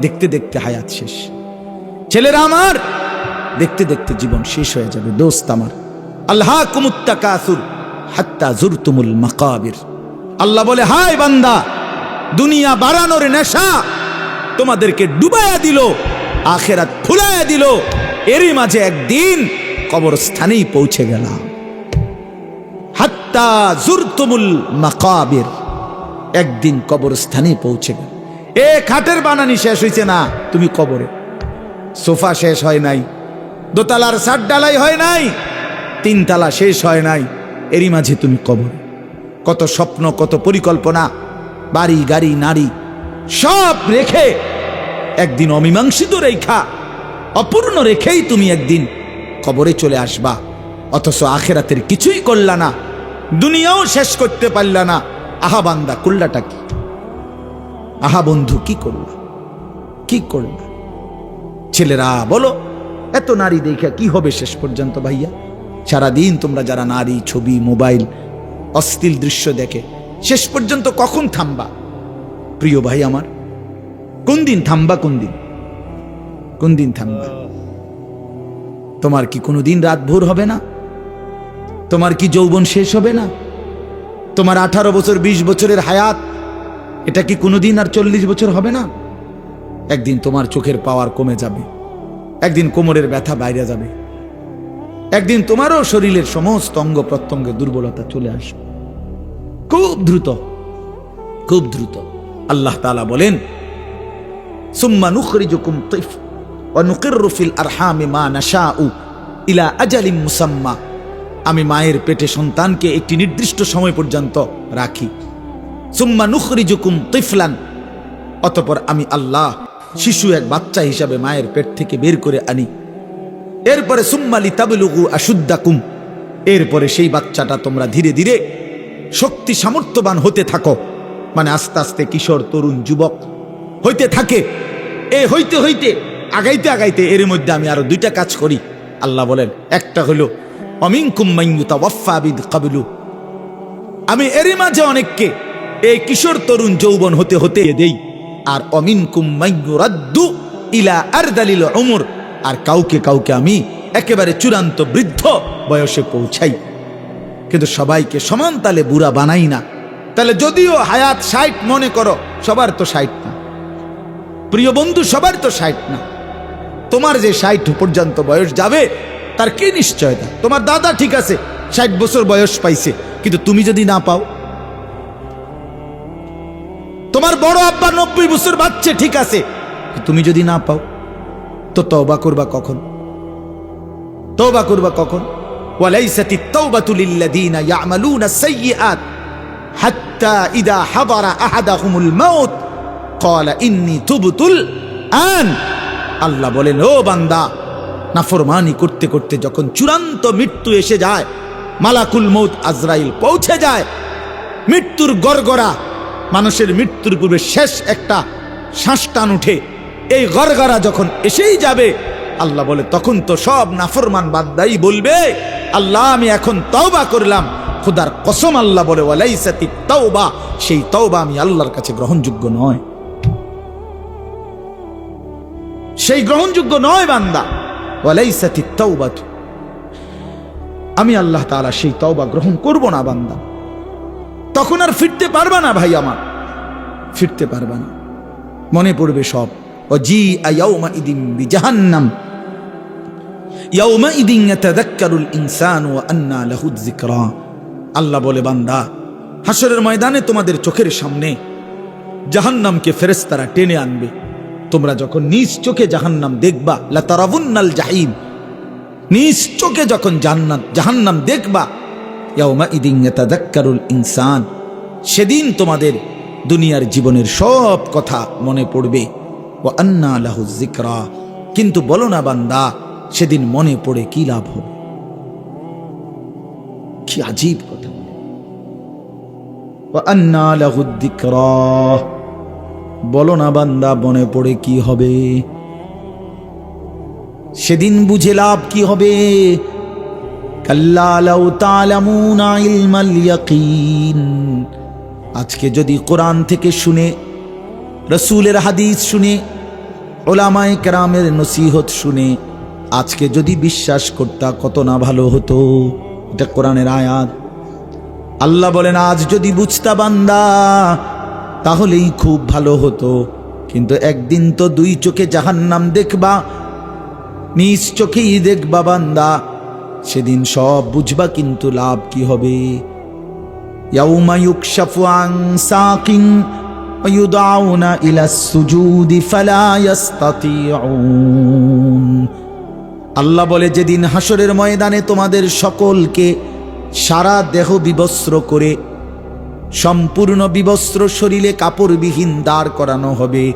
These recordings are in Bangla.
দেখতে দেখতে হায়াত শেষ। ছেলেরা আমার, দেখতে দেখতে জীবন শেষ হয়ে যাবে। দোস্ত আমার আল্লাহ কুমুত্তাকাসুর হাত্তা জুরতুমুল মাকাবির। আল্লাহ বলে, হায় বান্দা, দুনিয়া বাড়ানোর নেশা তোমাদেরকে ডুবাইয়া দিল, আখেরাত ফুলাইয়া দিল, এরই মাঝে একদিন কবরস্থানেই পৌঁছে গেলাম। হাত্তা জুরতুমুল মাকাবির, একদিন কবরস্থানে পৌঁছে গেল এ খাটের বানানি শেষ হয়েছে না। তুমি কবরে। সোফা শেষ হয় নাই। দোতলার সাত ডালাই হয় নাই। তিনতলা শেষ হয় নাই। এরই মাঝে তুমি কবরে। কত স্বপ্ন কত পরিকল্পনা। বাড়ি গাড়ি নারী। সব রেখে একদিন অমীমাংসিত রেখা। অপূর্ণ রেখেই তুমি একদিন কবরে চলে আসবা। অথচ আখেরাতের কিছুই করলা না। দুনিয়াও শেষ করতে পারলা না। আহা বান্দা করলাটা কি? আহা বন্ধু, কি করলা কি করলা ছেলেরা, বলো, এত নারী দেখা কি হবে শেষ পর্যন্ত ভাইয়া? সারাদিন তোমরা যারা নারী, ছবি, মোবাইল, অশ্লীল দৃশ্য দেখে, শেষ পর্যন্ত কখন থামবা? প্রিয় ভাই আমার, কোন দিন থামবা, কোন দিন? কোন দিন থামবা? তোমার কি কোনোদিন রাত ভোর হবে না? তোমার কি যৌবন শেষ হবে না? তোমার আঠারো বছর ২০ বছরের হায়াত এটা কি কোনোদিন আর চল্লিশ বছর হবে না? একদিন তোমার চোখের পাওয়ার কমে যাবে। একদিন কোমরের ব্যথা বাইরে যাবে। একদিন তোমারও শরীরের সমস্ত অঙ্গ প্রত্যঙ্গে দুর্বলতা চলে আসবে। খুব দ্রুত খুব দ্রুত। আল্লাহ তাআলা বলেন, সুম্মা নুখরিজুকুম তিফ ওয়া নুকিররু ফিল আরহামি মা নাশাউ ইলা আজালিম মুসাম্মা। আমি মায়ের পেটে সন্তানকে একটি নির্দিষ্ট সময় পর্যন্ত রাখি। সুম্মা নুখরিজুকুম তিফলান। অতপর আমি আল্লাহ, শিশু এক বাচ্চা হিসাবে মায়ের পেট থেকে বের করে আনি। এরপরে সুম্মালি তাবলুগু আশুদ্দাকুম। এরপরে সেই বাচ্চাটা তোমরা ধীরে ধীরে শক্তি সামর্থ্যবান হতে থাকো। মানে আস্তে আস্তে কিশোর, তরুণ, যুবক হইতে থাকে। এ হইতে হইতে, আগাইতে আগাইতে এর মধ্যে আমি আরও দুইটা কাজ করি। আল্লাহ বলেন, একটা হলো, অমিনকুম মাইয়ুতা ওয়াফাবিদ কাবিলু। আমি এরই মাঝে অনেককে এই কিশোর তরুণ যৌবন হতে হতে দেই। আর অমিন কুম্মাইয়ুরাদ্দু ইলা আর দালিল অমর আর কাউকে কাউকে আমি একেবারে চূড়ান্ত বৃদ্ধ বয়সে পৌঁছাই। কিন্তু সবাইকে সমান তালে বুড়া বানাই না। তাহলে যদিও হায়াত ষাট মনে করো, সবার তো ষাট না। প্রিয় বন্ধু, সবার তো ষাট না। তোমার যে ষাট পর্যন্ত বয়স যাবে, তার কি নিশ্চয়তা? তোমার দাদা ঠিক আছে, ষাট বছর বয়স পাইছে। কিন্তু তুমি যদি না পাও তোমার বড় আব্বা নব্বই বছর বাচ্চে ঠিক আছে তুমি যদি না পাও তো তওবা করবা কখন তওবা করবা কখন ওয়ালাইসাতি التوبة للذين يعملون السيئات حتى إذا حضر أحدهم الموت قال إني تبت الآن আল্লাহ বলেন ও বান্দা নাফরমানি করতে করতে যখন চূড়ান্ত মৃত্যু এসে যায় মালাকুল মৌত আজরাইল পৌঁছে যায় মৃত্যুর গড়গড়া মানুষের মৃত্যুর পূর্বে শেষ একটা শ্বাস উঠে এই গড়গড়া যখন এসেই যাবে, আল্লাহ বলে, তখন তো সব নাফরমান বাদ্দাই বলবে, আল্লাহ, আমি এখন তওবা করলাম। খুদার কসম আল্লাহ বলে, ওয়ালাইসাতি তওবা। সেই তওবা আমি আল্লাহর কাছে গ্রহণযোগ্য নয়। সেই গ্রহণযোগ্য নয় বান্দা, ওয়ালাইসাতি তওবাতু। আমি আল্লাহ তাআলা সেই তওবা গ্রহণ করব না বান্দা। তখন আর ফিরতে পারবা না ভাই আমার। ফিরতে পারবা না। মনে পড়বে সব। ও জি আয়াউমা ইদিম ইনসানু ওয়া আন্না লাহু যিকরা। আল্লাহ বলে, বান্দা হাসরের ময়দানে তোমাদের চোখের সামনে জাহান্নামকে ফেরেশতারা টেনে আনবে। তোমরা যখন নিজ চোখে জাহান্নাম দেখবা, লাতারাবুন্নাল জাহিম। নিজ চোখে যখন জান্নাত জাহান্নাম দেখবা ইনসান। সেদিন তোমাদের দুনিয়ার জীবনের সব কথা মনে পড়বে। ও আন্না লাহু যিকরা। কিন্তু বলো না বান্দা, সেদিন মনে পড়ে কি লাভ হবে? কি আজীব কথা। আন্না লাহু যিকরা। বলো না বান্দা, মনে পড়ে কি হবে? সেদিন বুঝে লাভ কি হবে? আজকে যদি কোরআন থেকে শুনে, রসুলের হাদিস শুনে, ওলামায় কেরামের নসিহত শুনে, আজকে যদি বিশ্বাস করতা কত না ভালো হতো। এটা কোরআনের আয়াত। আল্লাহ বলেন, আজ যদি বুঝতা বান্দা, তাহলেই খুব ভালো হতো। কিন্তু একদিন তো দুই চোখে জাহান্নাম দেখবা, নিজ চোখেই দেখবা বান্দা সেদিন সব বুঝবা কিন্তু লাভ কি হবে। আল্লাহ বলে, যেদিন হাসরের ময়দানে তোমাদের সকলকে সারা দেহ বিবস্ত্র করে, সম্পূর্ণ বিবস্ত্র শরীরে কাপড়বিহীন দাঁড় করানো হবে,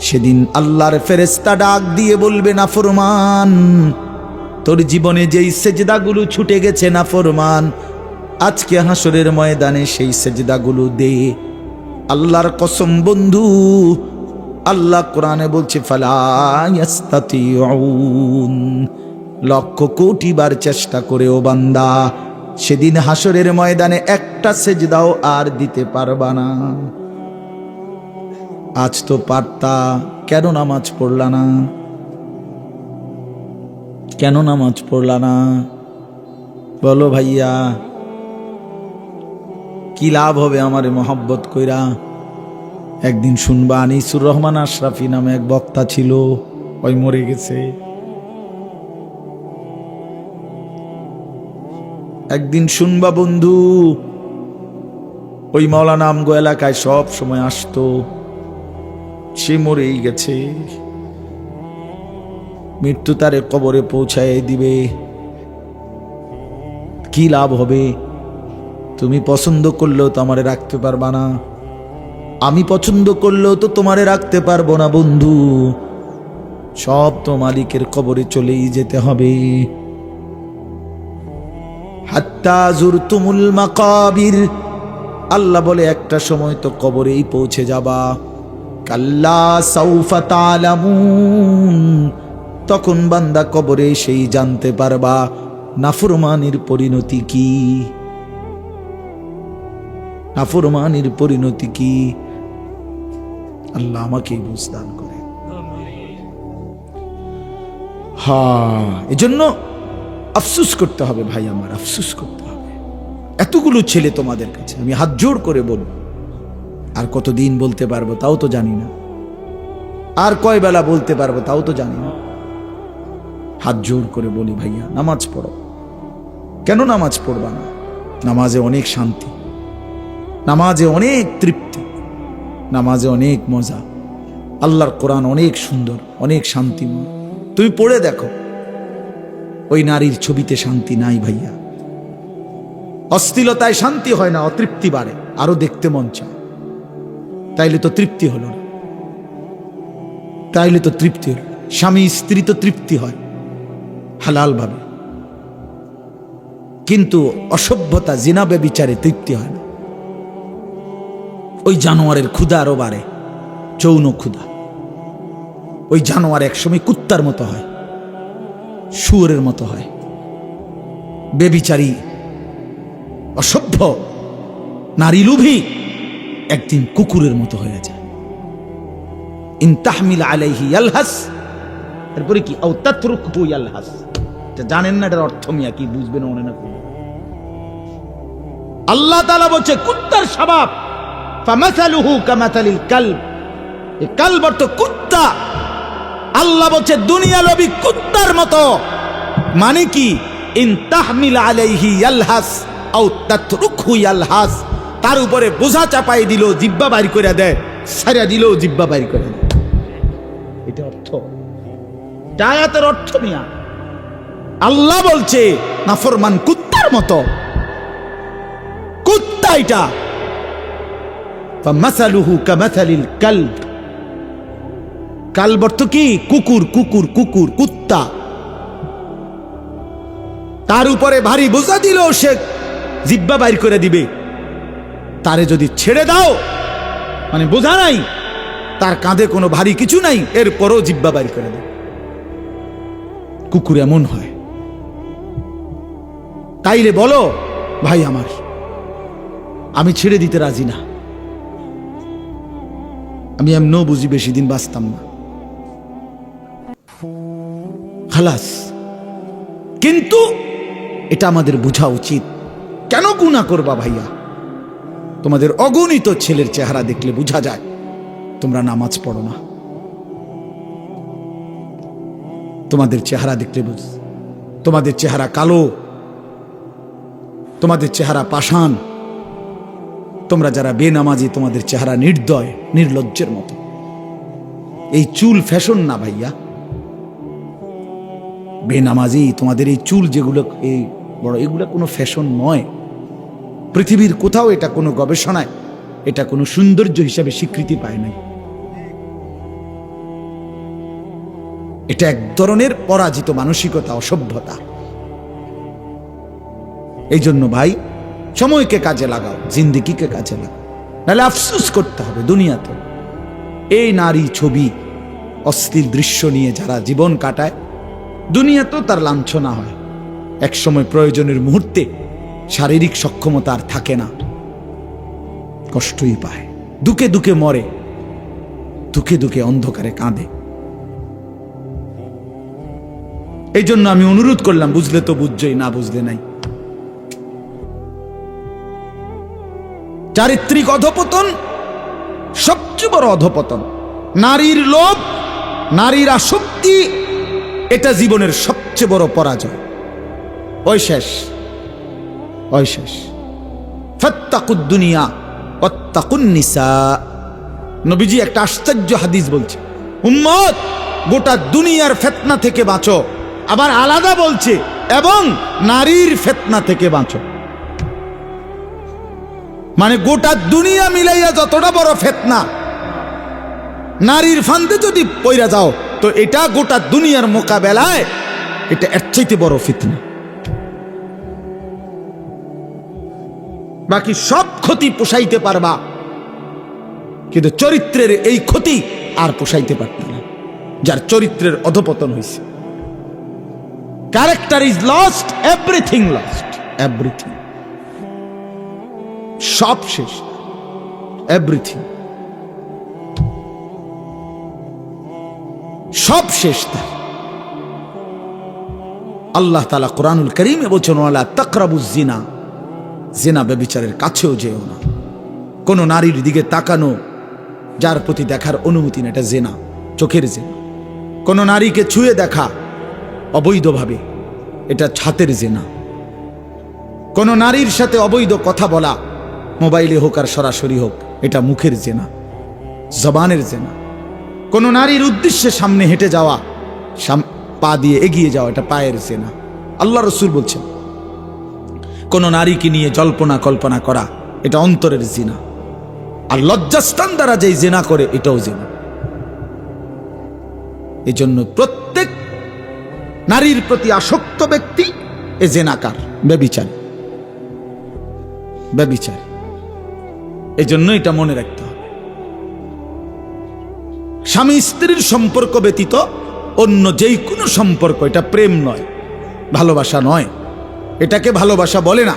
সেদিন আল্লাহর ফেরেস্তা ডাক দিয়ে বলবে না ফরমান তোর জীবনে যেই সেজদাগুলো ছুটে গেছে না ফরমান, আজকে হাসরের ময়দানে সেই সেজদাগুলো দে। আল্লাহর কসম বন্ধু, আল্লাহ কোরআনে বলছে ফালায়াস্তাতিউন লক্ষ কোটি বার চেষ্টা করেও বান্দা, সেদিন হাসরের ময়দানে একটা সেজদাও আর দিতে পারবা না। আজ তো পারতা, কেন নামাজ পড়লা না? কেন নামাজ পড়লা না? বলো ভাইয়া, কি লাভ হবে আমার মোহাব্বত কইরা? একদিন শুনবা, আনিসুর রহমান আশরাফি নামে এক বক্তা ছিল, ওই মরে গেছে। একদিন শুনবা বন্ধু, ওই মৌলানা আমগো এলাকায় সব সময় আসতো, সে মরেই গেছে। মৃত্যু তারে কবরে পৌঁছায় দিবে। কি লাভ হবে? তুমি পছন্দ করলেও তো আমারে রাখতে পারবা না। আমি পছন্দ করলেও তো তোমারে রাখতে পারব না, বন্ধু। সব তো মালিকের কবরে চলেই যেতে হবে। হাত্তা জুরতুমুল মাকাবির। আল্লাহ বলে, একটা সময় তো কবরেই পৌঁছে যাবা। কাল্লা সাউফা তালামুন। তখন বান্দা কবরে সেই জানতে পারবা, নাফরমানির পরিণতি কি? নাফরমানির পরিণতি কি? আল্লাহ আমাকে বুঝদান করে। হ্যাঁ এজন্য আফসুস করতে হবে ভাই আমার, আফসুস করতে হবে। এতগুলো ছেলে তোমাদের কাছে, আমি হাত জোড় করে বলব। আর কতদিন বলতে পারব তাও তো জানি না। আর কয় বেলা বলতে পারব তাও তো জানি না। হাত জোর করে বলি, ভাইয়া, নামাজ পড়ো। কেন নামাজ পড়বা না? নামাজে অনেক শান্তি, নামাজে অনেক তৃপ্তি, নামাজে অনেক মজা। আল্লাহর কোরআন অনেক সুন্দর, অনেক শান্তিময়। তুমি পড়ে দেখো, ওই নারীর ছবিতে শান্তি নাই ভাইয়া। অস্থিলতায় শান্তি হয় না, অতৃপ্তি বাড়ে, আরও দেখতে মন চায়। তাইলে তো তৃপ্তি হলো না। তাইলে তো তৃপ্তি হলো স্বামী স্ত্রী তো তৃপ্তি হয়। হালাল ভাবে কিন্তু অসভ্যতা জিনাবে বিচারে তৃপ্তি হয় না। ওই জানোয়ারের ক্ষুধা আরও বাড়ে, যৌন ক্ষুধা। ওই জানোয়ার একসময় কুত্তার মতো হয়, শুয়োরের মতো হয়। বেবিচারী অসভ্য নারী লুভি একদিন কুকুরের মতো হয়ে যায়। ইন তাহমিল আলাইহি ইয়ালহাস এরপরে কি? জানেন না এটার অর্থ মিয়া, কি বুঝবেন মনে না। আল্লাহ তাআলা বলছে, কুত্তার স্বভাব। ফামাসালুহু কালব। অর্থ কুত্তা। আল্লাহ বলছে, দুনিয়া লবি কুত্তার মতো। মানে কি? ইন তাহমিল আলাইহি ইয়ালহাস, আও তাতরুকহু ইয়ালহাস। তার উপরে বোঝা চাপাই দিল, জিব্বা বাইর করে দেয় সারিয়া দিল, জিব্বা বাইর করে দেয়। এটা অর্থ। এটা আয়াতের অর্থ মিয়া আল্লাহ বলছে, নাফরমান কুত্তার মতো। কুত্তা এটা। ফামাসালুহু কামাসালিল কালব। অর্থ কি? কুকুর কুকুর কুকুর, কুত্তা। তার উপরে ভারী বোঝা দিল সে জিব্বা বাইর করে দিবে। তারে যদি ছেড়ে দাও মানে বোঝা নাই, তার কাঁধে কোনো ভারী কিছু নাই, এরপরও জিব্বা বাইর করে দেয় কুকুর এমন হয়। তাইলে বলো, ভাই আমার, আমি ছেড়ে দিতে রাজি না। আমি এমনও বুঝি বেশি দিন বাঁচতাম না। খালাস, কিন্তু এটা আমাদের বোঝা উচিত। কেন গুণা করবা ভাইয়া? তোমাদের অগণিত ছেলের চেহারা দেখলে বোঝা যায়। তোমরা নামাজ পড়ো না। তোমাদের চেহারা দেখলে বুঝ। তোমাদের চেহারা কালো। তোমাদের চেহারা পাষাণ। তোমরা যারা বেনামাজি, তোমাদের চেহারা নির্দয়, নির্লজ্জের মতো। এই চুল ফ্যাশন না ভাইয়া। বেনামাজি, তোমাদের এই চুল যেগুলো, এই বড়, এগুলো কোনো ফ্যাশন নয়। পৃথিবীর কোথাও এটা কোনো গবেষণায়, এটা কোনো সৌন্দর্য হিসাবে স্বীকৃতি পায় নাই। এটা এক ধরনের পরাজিত মানসিকতা, অসভ্যতা। এই জন্য ভাই, সময়কে কাজে লাগাও, জিন্দিগিকে কাজে লাগাও। নাহলে আফসুস করতে হবে দুনিয়াতে। এই নারী ছবি অস্থির দৃশ্য নিয়ে যারা জীবন কাটায়, দুনিয়াতেও তার লাঞ্ছনা হয়। একসময় প্রয়োজনের মুহূর্তে শারীরিক সক্ষমতা আর থাকে না। কষ্টই পায়। দুকে দুকে মরে, দুকে দুকে অন্ধকারে কাঁদে। এই জন্য আমি অনুরোধ করলাম, বুঝলে তো বুঝছই, না বুঝলে নাই। চারিত্রিক অধপতন, সবচেয়ে বড় অধপতন। নারীর লোভ, নারীর আসক্তি, এটা জীবনের সবচেয়ে বড় পরাজয়। ওই শেষ ওই শেষ। ফত্তাকুদ্দুনিয়া অত্তাকুন্নিসা নবীজি একটা আশ্চর্য হাদিস বলছে, উম্মত, গোটা দুনিয়ার ফেতনা থেকে বাঁচো। আবার আলাদা বলছে, এবং নারীর ফেতনা থেকে বাঁচো। মানে গোটা দুনিয়া মিলাইয়া যতটা বড় ফেতনা, নারীর ফান্দে যদি পইরা যাও, তো এটা গোটা দুনিয়ার মোকাবেলায় এটা এর চাইতে বড় ফিতনা। বাকি সব ক্ষতি পোষাইতে পারবা, কিন্তু চরিত্রের এই ক্ষতি আর পোষাইতে পারত না, যার চরিত্রের অধপতন হয়েছে character is lost everything lost everything সব শেষ। এভরিথিং সব শেষ তার। আল্লাহ তালা কোরআনুল করিমে বলছেন, ওয়ালা তাকরাবুজ জিনা ব্যবিচারের কাছেও যেও না। কোনো নারীর দিকে তাকানো, যার প্রতি দেখার অনুমতি না, এটা জেনা চোখের জেনা কোনো নারীকে ছুঁয়ে দেখা অবৈধভাবে। এটা ছাতের জেনা। কোনো নারীর সাথে অবৈধ কথা বলা, মোবাইলে হোক আর সরাসরি হোক, এটা মুখের জেনা, জবানের জেনা। কোনো নারীর উদ্দেশ্যে সামনে হেঁটে যাওয়া পা দিয়ে এগিয়ে যাওয়া, এটা পায়ের জেনা। আল্লাহ রসুল বলছেন, কোনো নারীকে নিয়ে জল্পনা কল্পনা করা, এটা অন্তরের জিনা। আর লজ্জাস্থান দ্বারা যেই জেনা করে, এটাও জেনা। এজন্য প্রত্যেক নারীর প্রতি আসক্ত ব্যক্তি এ জেনাকার। ব্যবিচার। ব্যবিচার। এই জন্য এটা মনে রাখতে হবে। স্বামী স্ত্রীর সম্পর্ক ব্যতীত অন্য যেই কোনো সম্পর্ক, এটা প্রেম নয়, ভালোবাসা নয়। এটাকে ভালোবাসা বলে না,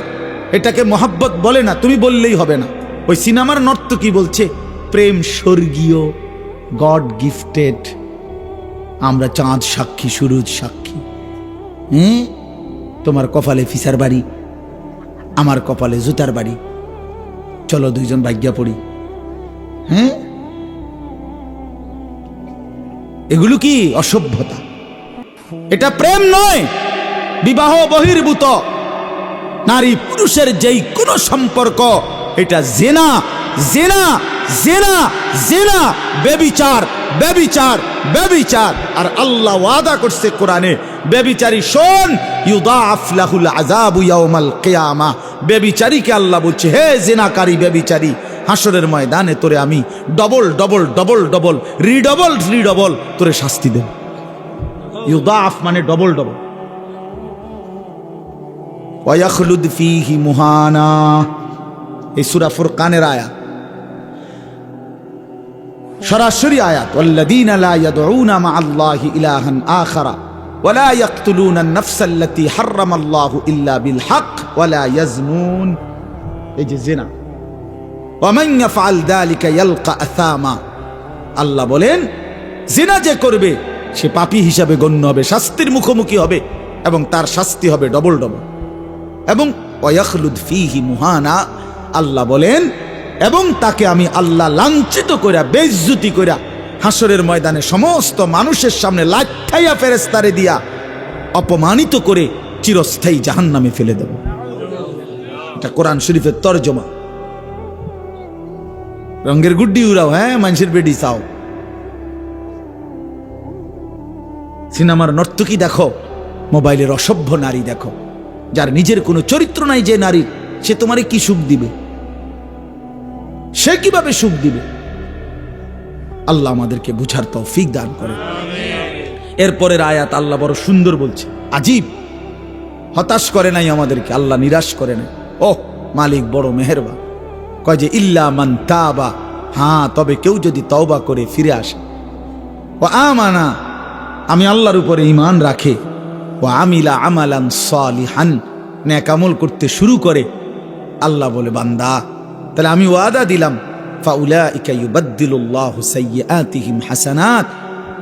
এটাকে মহাব্বত বলে না, তুমি বললেই হবে না। ওই সিনেমার নর্ত কি বলছে? প্রেম স্বর্গীয়, গড গিফটেড, আমরা চাঁদ সাক্ষী, সুরুজ সাক্ষী। হ্যাঁ তোমার কপালে ফিসার বাড়ি, আমার কপালে জুতার বাড়ি। চলো দুইজন ভাগ্যা পড়ি। হ্যাঁ? এগুলো কি অসভ্যতা? এটা প্রেম নয়, বিবাহ বহির্ভূত। নারী পুরুষের যেই কোনো সম্পর্ক, এটা জেনা জেনা জেনা জেনা, বেবিচার বেবিচার বেবিচার। আর আল্লাহ ওয়াদা করছে কোরআনে বেবিচারি শোন, ইউদাফ লাহুল আযাবু ইয়াউমাল কিয়ামা। বেবিচারীকে আল্লাহ বলছে, হে জেনাকারী বেবিচারী হাসরের ময়দানে তোরে আমি ডবল ডবল ডবল ডবল রিডবল রিডবল তোরে শাস্তি দেব। ইউদাফ মানে ডবল ডবল ওয়াখলুদ ফিহি মুহানা। এই সূরা ফুরকানের আয়াত। সরাসরি আয়াত, ওয়াল্লাযীনা লা ইয়াদউনা মা আল্লাহি ইলাহান আখারা। ওয়ালা ইয়াকতুলুনা নাফসাল্লাতি হারামাল্লাহু ইল্লা বিল হক ওয়ালা ইয়াজনুন এই যে জেনা ওয়ামান ইয়াফআল যালিকা ইয়ালকা আল্লাহ বলেন জেনা যে করবে, সে পাপী হিসাবে গণ্য হবে, শাস্তির মুখোমুখি হবে এবং তার শাস্তি হবে ডবল ডবল এবং ওয়াখলুদ ফিহি মুহানা আল্লাহ বলেন, এবং তাকে আমি আল্লাহ লাঞ্ছিত কইরা বেজ্জুতি কইরা হাসরের ময়দানে সমস্ত মানুষের সামনে লাঠাইয়া ফেরেস্তারে দিয়া অপমানিত করে চিরস্থায়ী জাহান্নামে ফেলে দেব। এটা কোরআন শরীফের তর্জমা। রঙ্গের গুড্ডি উড়াও হ্যাঁ মানুষের বেডি চাও। সিনেমার নর্তকী দেখো, মোবাইলের অসভ্য নারী দেখো। যার নিজের কোনো চরিত্র নাই যে নারী সে তোমারে কি সুখ দিবে? সে কীভাবে সুখ দিবে? আল্লাহ আমাদেরকে বুঝার তৌফিক দান করে। এরপরের আয়াত আল্লাহ বড় সুন্দর বলছে, আজীব, হতাশ করে নাই আমাদেরকে, আল্লাহ নিরাশ করে নাই। ও মালিক বড় মেহেরবা কয় যে, ইল্লা মান তাবা। হ্যাঁ তবে কেউ যদি তওবা করে ফিরে আসে। ও আমানা, আমি আল্লাহর উপরে ইমান রাখে। ও আমিলা আমালান সালিহান ন্যাকামল করতে শুরু করে। আল্লাহ বলে, বান্দা, তাহলে আমি ওয়াদা দিলাম হাসানাত।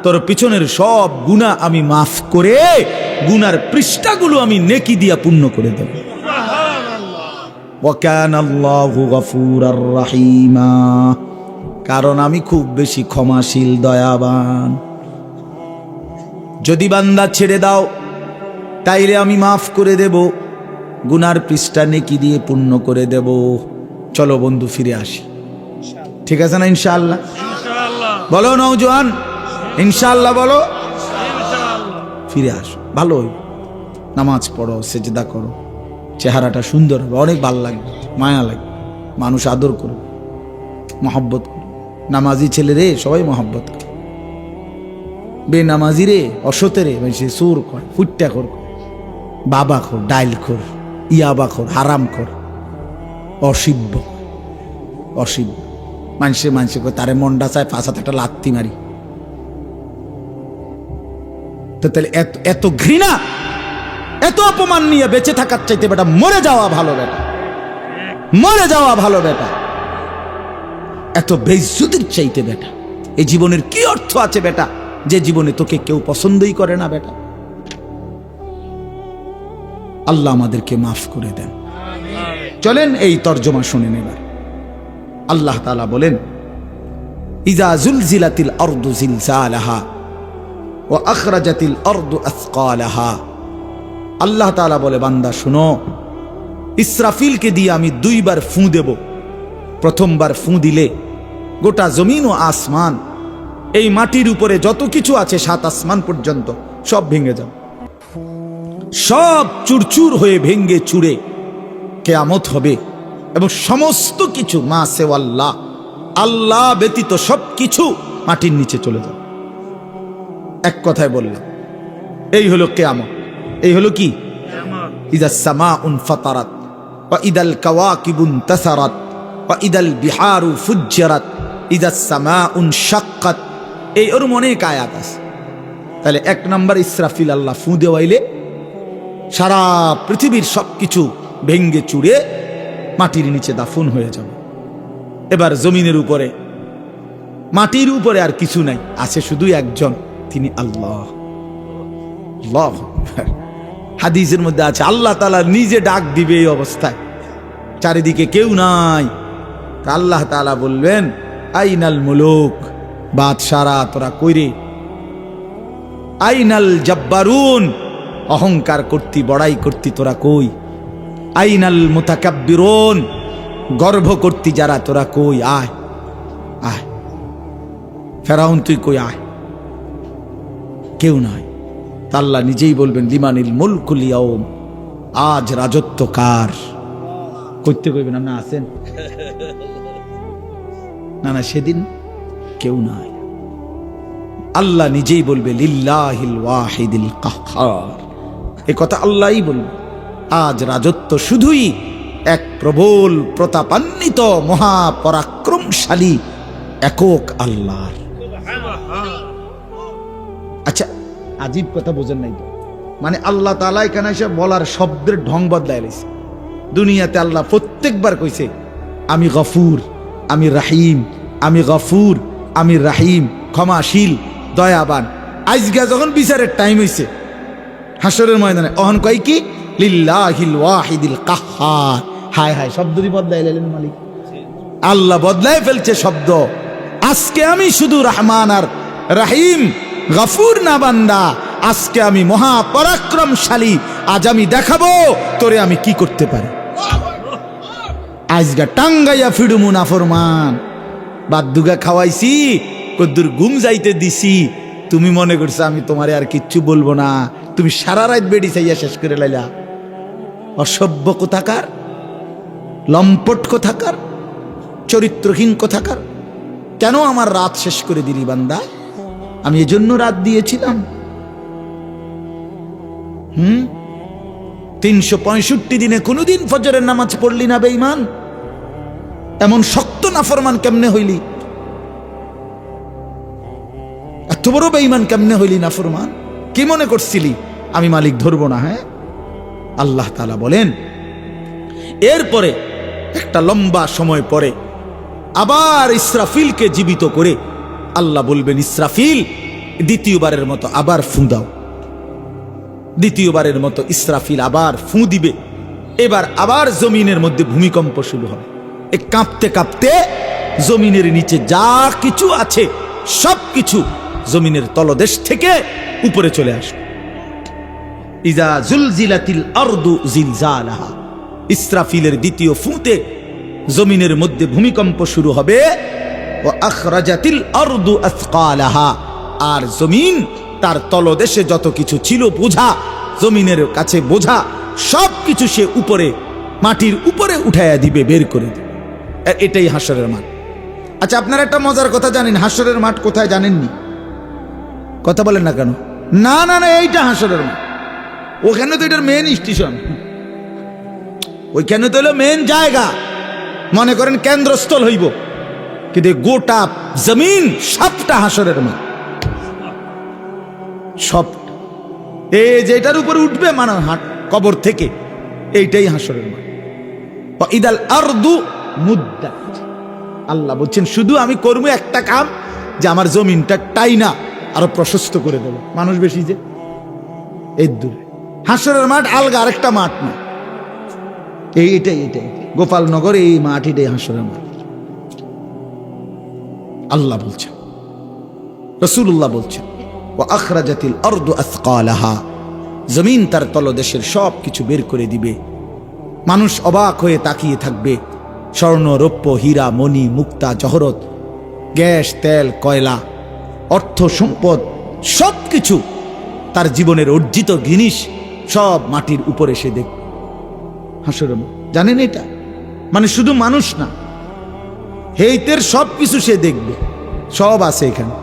তোর পিছনের সব গুনাহ আমি মাফ করে গুনার পৃষ্ঠাগুলো আমি নেকি দিয়া পূর্ণ করে দেব। কারণ আমি খুব বেশি ক্ষমাশীল, দয়াবান। যদি বান্দা ছেড়ে দাও, তাইলে আমি মাফ করে দেব। গুনার পৃষ্ঠা নেকি দিয়ে পূর্ণ করে দেব। চলো বন্ধু, ফিরে আসি। ঠিক আছে না ইনশাআল্লাহ? বলো নৌজওয়ান ইনশাআল্লাহ বলো। ফিরে আসো। ভালো নামাজ পড়ো সেজদা করো। চেহারাটা সুন্দর হবে অনেক ভালো লাগবে মায়া লাগবে। মানুষ আদর করবে মহব্বত করবে নামাজি ছেলে রে সবাই মহব্বত করে। বেনামাজি রে অসতে রে সে সুর কর ফুট্টা কর। বাবা খোর ডাইল খোর ইয়াবা খোর হারাম খোর। অসিব্য অসিব্য। মানুষে মানুষে তারে মন্ডা চায় ফাঁসাতে একটা লাত্তি মারি। তো তাহলে এত এত ঘৃণা, এত অপমান নিয়ে বেঁচে থাকার চাইতে বেটা মরে যাওয়া ভালো বেটা মরে যাওয়া ভালো বেটা এত বেজ্জুতির চাইতে বেটা, এই জীবনের কি অর্থ আছে বেটা, যে জীবনে তোকে কেউ পছন্দই করে না বেটা? আল্লাহ আমাদেরকে মাফ করে দেন। চলেন এই তর্জমা শুনে নেবার। আল্লাহ তালা বলেন ইজা জুলজিলাতিল অর্দু জিলজালাহা ও আখরাজাতিল অর্দু আসকালাহা। আল্লাহ তালা বলে, বান্দা, শুনো, ইসরাফিলকে দিয়ে আমি দুইবার ফুঁ দেব। প্রথমবার ফুঁ দিলে গোটা জমিন ও আসমান, এই মাটির উপরে যত কিছু আছে সাত আসমান পর্যন্ত সব ভেঙে যাবে। সব চুরচুর হয়ে ভেঙ্গে চুরে কেয়ামত হবে। এবং সমস্ত কিছু, মা সেওয়াল্লাহ আল্লাহ। ব্যতীত সব কিছু মাটির নিচে চলে যাবে। এক কথায় বললাম, এই হলো কেয়ামত। এই হলো কি? ইদা সামা উন বা ইদাল কাওয়াকিবুন তাসারাত বা ইদাল বিহারু ফুজ্জারাত, ইদা সামা উন শাক্কাত। এই ওরম অনেক আয়াত আছে। তাহলে এক নম্বর ইসরাফিল আল্লাহ ফু দেওয়াইলে সারা পৃথিবীর সব কিছু ভেঙ্গে চুড়ে মাটির নিচে দাফন হয়ে যাবে। এবার জমিনের উপরে, মাটির উপরে আর কিছু নাই, আছে শুধু একজন, তিনি আল্লাহ। হাদিসের মধ্যে আছে, আল্লাহ তালা নিজে ডাক দিবে এই অবস্থায়। চারিদিকে কেউ নাই। আল্লাহ তালা বলবেন আইনাল মুলুক বাদশারা তোরা কইরে আইনাল জব্বারুন, অহংকার করতি, বড়াই করতি তোরা কই? আইনাল মুতাকাব্বিরুন। গর্ভ করতি যারা, তোরা কই? আয় আয়। ফেরাউন, তুই কই? আয়। কেউ নয়। তা আল্লাহ নিজেই বলবেন, লিমানিল মুলকুল ইয়াউম, আজ রাজত্ব কার? করতে কইবেন না আছেন? না না, সেদিন কেউ নাই। আল্লাহ নিজেই বলবে, লিল্লাহিল ওয়াহিদিল কাহ্হার এ কথা আল্লাহই বলবে। আজ রাজত্ব শুধুই এক প্রবল, প্রতাপান্বিত, মহাপরাক্রমশালী একক আল্লাহর। আচ্ছা আজীব কথা বোঝেন নাই মানে আল্লাহ তালা এখানে এসে বলার শব্দের ঢং বদলায় রয়েছে দুনিয়াতে আল্লাহ প্রত্যেকবার কইছে, আমি গফুর, আমি রাহিম, আমি গফুর, আমি রাহিম, ক্ষমাশীল, দয়াবান। আজগা যখন বিচারের টাইম হইছে হাসরের ময়দানে, অহন কয় কি? লিল্লাহিল ওয়াহিদিল কাহ্হার হায় হায় শব্দ দি বদলাই লাইলেন মালিক। আল্লাহ বদলায় ফেলছে শব্দ। আজকে আমি শুধু রহমান আর রাহিম, গফুর না বান্দা। আজকে আমি মহা পরাক্রমশালী। আজ আমি দেখাবো তোরে আমি কি করতে পারি। আজগা টাঙ্গাইয়া ফিডুমু নাফরমান বাদ্দুগা খাওয়াইছি, কদ্দুর ঘুম যাইতে দিছি। তুমি মনে করছ আমি তোমারে আর কিচ্ছু বলব না। তুমি সারা রাত বেডি চাইয়া শেষ করে লাইলা। অসভ্য কোথাকার, লম্পট কোথাকার, চরিত্রহীন কোথাকার। কেন আমার রাত শেষ করে দিলি বান্দা? আমি এজন্য রাত দিয়েছিলাম। হুম? তিনশো পঁয়ষট্টি দিনে কোনোদিন ফজরের নামাজ পড়লি না, বেঈমান। এমন শক্ত নাফরমান কেমনে হইলি? এত বড় বেঈমান কেমনে হইলি নাফরমান? কি মনে করছিলি? আমি মালিক ধরবো না হ্যাঁ? আল্লাহ তালা বলেন, এরপরে একটা লম্বা সময় পরে আবার ইসরাফিলকে জীবিত করে আল্লাহ বলবেন, ইসরাফিল, দ্বিতীয়বারের মতো আবার ফু দাও। দ্বিতীয়বারের মতো ইসরাফিল আবার ফুঁ দিবে। এবার আবার জমিনের মধ্যে ভূমিকম্প শুরু হবে। এ কাঁপতে কাঁপতে জমিনের নিচে যা কিছু আছে সব কিছু জমিনের তলদেশ থেকে উপরে চলে আসবে। ইজা জুলজিলাতিল আরদু জিলজালাহা। ইসরাফিলের দ্বিতীয় ফুঁতে জমিনের মধ্যে ভূমিকম্প শুরু হবে। ও আখরাজাতিল আরদু আথকালাহা আর জমিন, তার তলদেশে যত কিছু ছিল বোঝা, জমিনের কাছে বোঝা, সব কিছু সে উপরে, মাটির উপরে উঠাইয়া দিবে, বের করে দিবে। এটাই হাসরের মাঠ। আচ্ছা আপনারা একটা মজার কথা জানেন, হাসরের মাঠ কোথায় জানেননি? কথা বলেন না কেন? না না না, এইটা হাসরের মাঠ। ওখানে তো এটার মেন স্টেশন ওইখানে তো হলো মেন জায়গা। মনে করেন কেন্দ্রস্থল হইব। কিন্তু গোটা জমিন সবটা হাসরের মা সব। এই যেটার উপরে উঠবে মানে কবর থেকে, এইটাই হাসরের মা ইদাল আরদু মুদ্দা আল্লাহ বলছেন, শুধু আমি করব একটা কাম যে আমার জমিনটা টাইনা আরও প্রশস্ত করে দেবো। মানুষ বেশি যে, এই দূরে। হাসরের মাঠ আলগা আরেকটা মাঠ না। এই এটাই এটাই। গোপালনগর, এই মাঠ, এটাই হাসরের মাঠ। আল্লাহ বলছেন রসুল্লাহ বলছেন ও আখরাজাতিল অর্দু আসকালাহা। জমিন তার তলদেশের সব কিছু বের করে দিবে। মানুষ অবাক হয়ে তাকিয়ে থাকবে। স্বর্ণ, রৌপ্য, হীরা, মণি, মুক্তা, জহরত, গ্যাস, তেল, কয়লা, অর্থ, সম্পদ সব কিছু তার জীবনের অর্জিত জিনিস সব মাটির উপরে সে দেখবে হাসরের জানেন এটা? মানে শুধু মানুষ না, হেইতের সব কিছু সে দেখবে। সব আছে এখানে,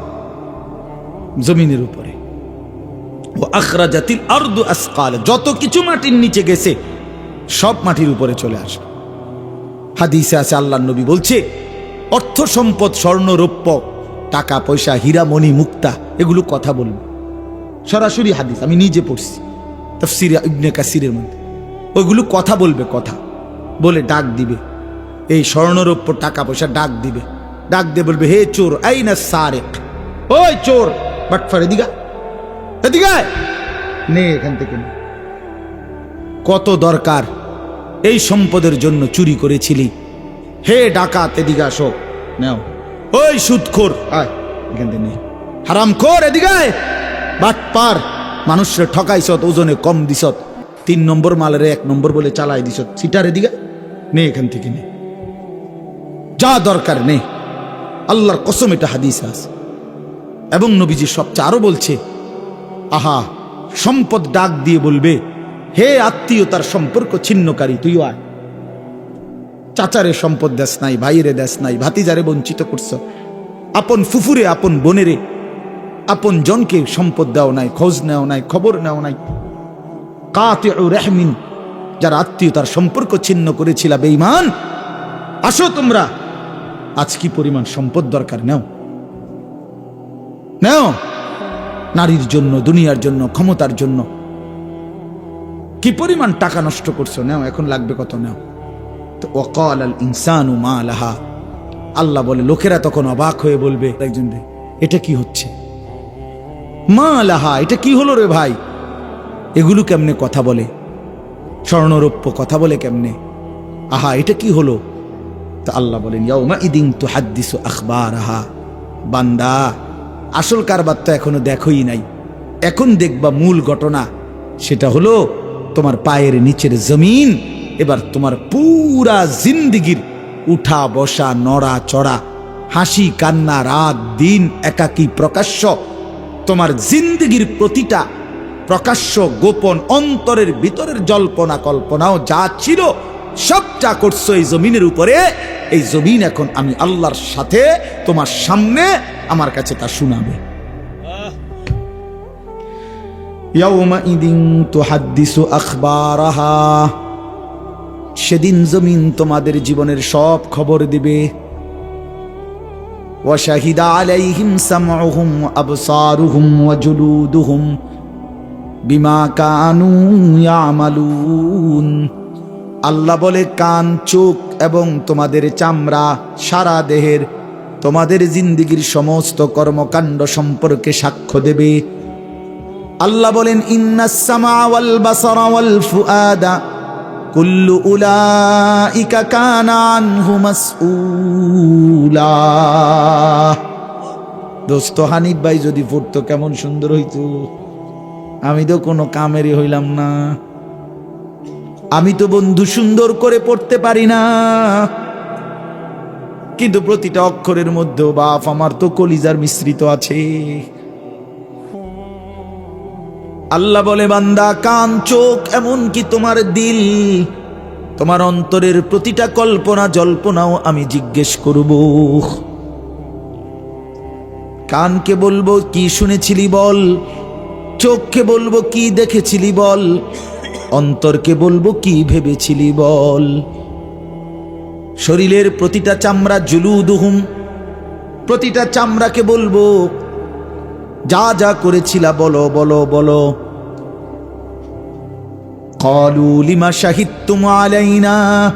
জমিনের উপরে। ও আখরা জাতিল আর্দু আসকাল, যত কিছু মাটির নিচে গেছে, সব মাটির উপরে চলে আসবে। হাদিসে আছে আল্লাহ নবী বলছে, অর্থ সম্পদ, স্বর্ণ, রৌপ্য, টাকা, পয়সা, হীরা, মণি, মুক্তা, এগুলো কথা বলবে। সরাসরি হাদিস, আমি নিজে পড়ছি। তফসির ইবনে কাসিরের মধ্যে। ওইগুলো কথা বলবে, কথা। বলে ডাক দিবে। এই স্বর্ণরৌপ্য টাকা পয়সা ডাক দিবে। ডাক দিয়ে বলবে, হে চোর, এই না সারেক। ওই চোর, বাটফার, এদিকা এদিকে। নে এখান থেকে কত দরকার এই সম্পদের জন্য চুরি করেছিলি। হে ডাকাত, এদিকে আসো। নাও। ওই সুদখোর, আয়, এখান থেকে নেই হারাম খোর এদিকে আয়। বাটপার মানুষরে ঠকাইছত, ওজনে কম দিছত। তিন নম্বর মালের এক নম্বর বলে চালাই দিছত। সিটার এদিকে? নে, এখান থেকে নে। যা দরকার নে। আল্লাহর কসম, এটা হাদিস আছে। এবং নবীজি সবচেয়ে আরও বলছে, আহা, সম্পদ ডাক দিয়ে বলবে, হে আত্মীয়তার সম্পর্ক ছিন্নকারী তুইও আয়। চাচারে সম্পদ দেশ নাই, ভাইরে দেশ নাই, ভাতিজারে বঞ্চিত করছ। আপন ফুফুরে, আপন বোনেরে আপন জনকে সম্পদ দেওয়া নাই, খোঁজ নেওয়া নাই, খবর নেওয়া নাই। কাতে রেহমিন, যারা আত্মীয়তার সম্পর্ক ছিন্ন করেছিল, বেঈমান। আসো তোমরা। আজ কি পরিমাণ সম্পদ দরকার? নেও। নেও। নারীর জন্য, দুনিয়ার জন্য, ক্ষমতার জন্য। কি পরিমাণ টাকা নষ্ট করছ? নেও, এখন লাগবে কত? নেও। তো ওকাল আল ইনসানু আল্লাহ বলে, লোকেরা তখন অবাক হয়ে বলবে, একজন এটা কি হচ্ছে? মা লাহা, এটা কি হলো রে ভাই? এগুলো কেমনে কথা বলে? স্বর্ণরৌপ্য কথা বলে কেমনে? আহা, এটা কি হলো? তা আল্লাহ বলেন, ইয়াউমা ইদিন তু হাদ্দিসু আখবার আহা বান্দা, আসল কারবার তো এখনও দেখোই নাই। এখন দেখবা মূল ঘটনা। সেটা হলো, তোমার পায়ের নিচের জমিন, এবার তোমার পুরা জিন্দিগির উঠা বসা নড়া চড়া হাসি কান্না রাত দিন একাকী প্রকাশ্য তোমার জিন্দগির প্রতিটা প্রকাশ্য গোপন অন্তরের ভিতরের জল্পনা কল্পনাও যা ছিল, সবটা করছ এই জমিনের উপরে। এই জমিন এখন আমি আল্লাহর সাথে তোমার সামনে আমার কাছে তা শোনাবে। সেদিন জমিন তোমাদের জীবনের সব খবর দিবে। وشهد عليهم سمعهم وأبصارهم وجلودهم বিমা কানু ইয়ামালুন আল্লাহ বলে কান চোখ এবং তোমাদের চামড়া সারা দেহের তোমাদের জিন্দিগির সমস্ত কর্মকাণ্ড সম্পর্কে সাক্ষ্য দেবে আল্লাহ বলেন ইন্নাসামা ওয়াল বাসারা ওয়াল ফুআদা কুল্লু উলাইকা কানা আনহু মাসউলা। দোস্ত হানিফ ভাই যদি পড়তো কেমন সুন্দর হইতো। আমি তো কোনো কামেরই হইলাম না। আমি তো বন্ধু সুন্দর করে পড়তে পারি না। কিন্তু প্রতিটা অক্ষরের মধ্যেও বাপ আমার তো কলিজার মিশ্রিত আছে। আল্লাহ বলে, বান্দা, কান, চোখ, এমনকি তোমার দিল, তোমার অন্তরের প্রতিটা কল্পনা, জল্পনাও আমি জিজ্ঞেস করব। কানকে বলব, কি শুনেছিলি বল? চোখকে বলব, কি দেখেছিলি বল? অন্তরকে বলব, কি ভেবেছিলি বল? শরীরের প্রতিটা চামড়া জুলু জুলুদুহুম, প্রতিটা চামড়াকে বলব যা যা করেছিলা বলো বলো বলো। লিমা আলাইনা।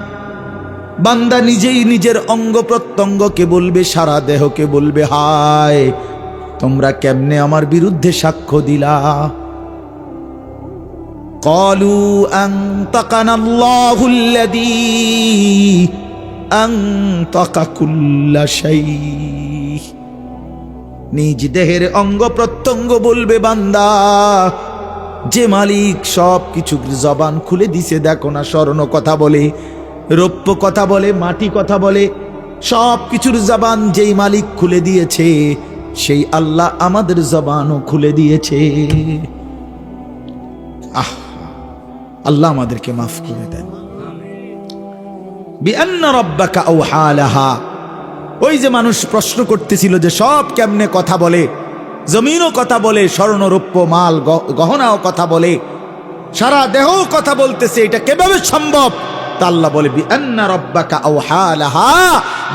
বান্দা নিজেই নিজের অঙ্গ প্রত্যঙ্গকে বলবে, সারা দেহকে বলবে, হায়, তোমরা কেমনে আমার বিরুদ্ধে সাক্ষ্য দিলা? কলু আল্লাহুল্লাযী আনতাকা কুল্লা শাই নিজ দেহের অঙ্গ প্রত্যঙ্গ বলবে বান্দা। যে মালিক সব কিছু জবান খুলে দিছে, দেখো না স্বর্ণ কথা বলে, রৌপ্য কথা বলে, মাটি কথা বলে সব কিছুর জবান যেই মালিক খুলে দিয়েছে, সেই আল্লাহ আমাদের জবানও খুলে দিয়েছে। আহ, আল্লাহ আমাদেরকে মাফ করে দেন। বিআন্না রব্বাকা আওহালাহা। ওই যে মানুষ প্রশ্ন করতেছিল যে সব কেমনে কথা বলে? জমিনও কথা বলে, স্বর্ণরৌপ্য, মাল গহনাও কথা বলে। সারা দেহ কথা বলতেছে, এটা কীভাবে সম্ভব? তা বলে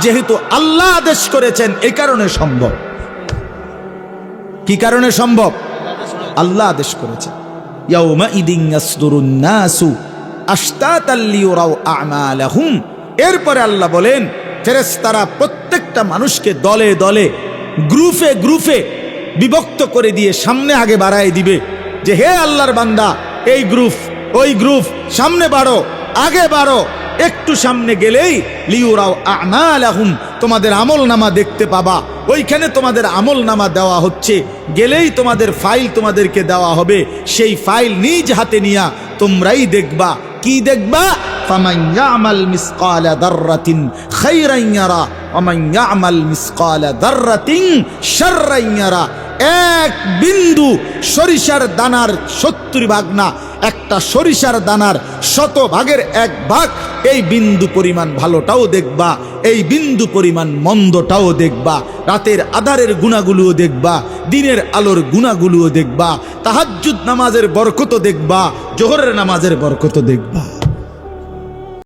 যেহেতু আল্লাহ আদেশ করেছেন, এই কারণে সম্ভব। কি কারণে সম্ভব? আল্লাহ আদেশ করেছেন। এরপরে আল্লাহ বলেন ফেরেশতারা প্রত্যেকটা মানুষকে দলে দলে, গ্রুপে গ্রুপে বিভক্ত করে দিয়ে সামনে আগে বাড়ায় দিবে যে, হে আল্লাহর বান্দা, এই গ্রুপ, ওই গ্রুপ, সামনে বাড়ো, আগে বাড়ো, একটু সামনে গেলেই লিউরাও আমালাহুম, তোমাদের আমল নামা দেখতে পাবা। ওইখানে তোমাদের আমল নামা দেওয়া হচ্ছে, গেলেই তোমাদের ফাইল তোমাদেরকে দেওয়া হবে। সেই ফাইল নিজ হাতে নিয়া তোমরাই দেখবা। কি দেখবা? ফামান ইয়ামাল মিসকালা দাররাতিন খাইরান ইয়ারা ওমান ইয়ামাল মিসকালা দাররাতিন শাররান ইয়ারা এক বিন্দু সরিষার দানার সত্তর ভাগ না, একটা সরিষার দানার শত ভাগের এক ভাগ, এই বিন্দু পরিমাণ ভালোটাও দেখবা, এই বিন্দু পরিমাণ মন্দটাও দেখবা, রাতের আধারের গুণাগুলোও দেখবা, দিনের আলোর গুণাগুলোও দেখবা, তাহাজ্জুদ নামাজের বরকত দেখবা, জোহরের নামাজের বরকত দেখবা।